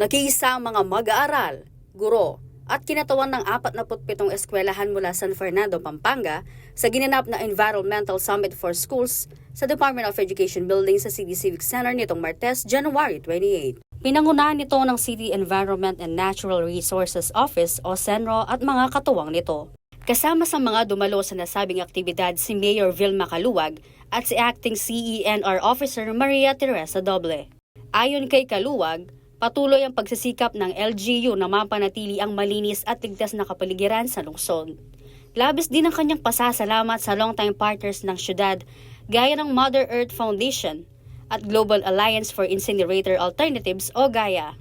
Nakiisa ang mga mag-aaral, guro, at kinatawan ng 47 eskwelahan mula San Fernando, Pampanga sa ginanap na Environmental Summit for Schools sa Department of Education Building sa City Civic Center nitong Martes, January 28. Pinangunahan nito ng City Environment and Natural Resources Office o CENRO at mga katuwang nito. Kasama sa mga dumalo sa nasabing aktibidad si Mayor Vilma Kaluwag at si Acting CENR Officer Maria Teresa Doble. Ayon kay Kaluwag, patuloy ang pagsisikap ng LGU na mapanatili ang malinis at ligtas na kapaligiran sa lungsod. Labis din ang kanyang pasasalamat sa longtime partners ng syudad gaya ng Mother Earth Foundation at Global Alliance for Incinerator Alternatives o GAIA.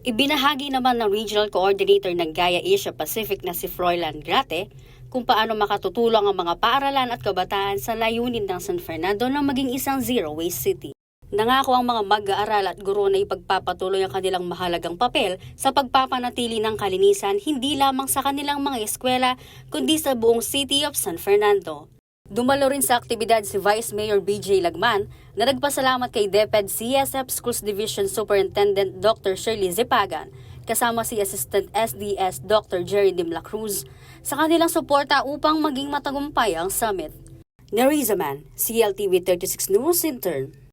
Ibinahagi naman ng Regional Coordinator ng Gaia Asia Pacific na si Froilan Grate kung paano makatutulong ang mga paaralan at kabataan sa layunin ng San Fernando na maging isang zero-waste city. Nangako ang mga mag-aaral at guro na ipagpapatuloy ang kanilang mahalagang papel sa pagpapanatili ng kalinisan hindi lamang sa kanilang mga eskwela kundi sa buong City of San Fernando. Dumalo rin sa aktibidad si Vice Mayor BJ Lagman na nagpasalamat kay DepEd CSF Schools Division Superintendent Dr. Shirley Zipagan kasama si Assistant SDS Dr. Jerry Dimla Cruz sa kanilang suporta upang maging matagumpay ang summit. Nerizaman, CLTV 36 News Intern.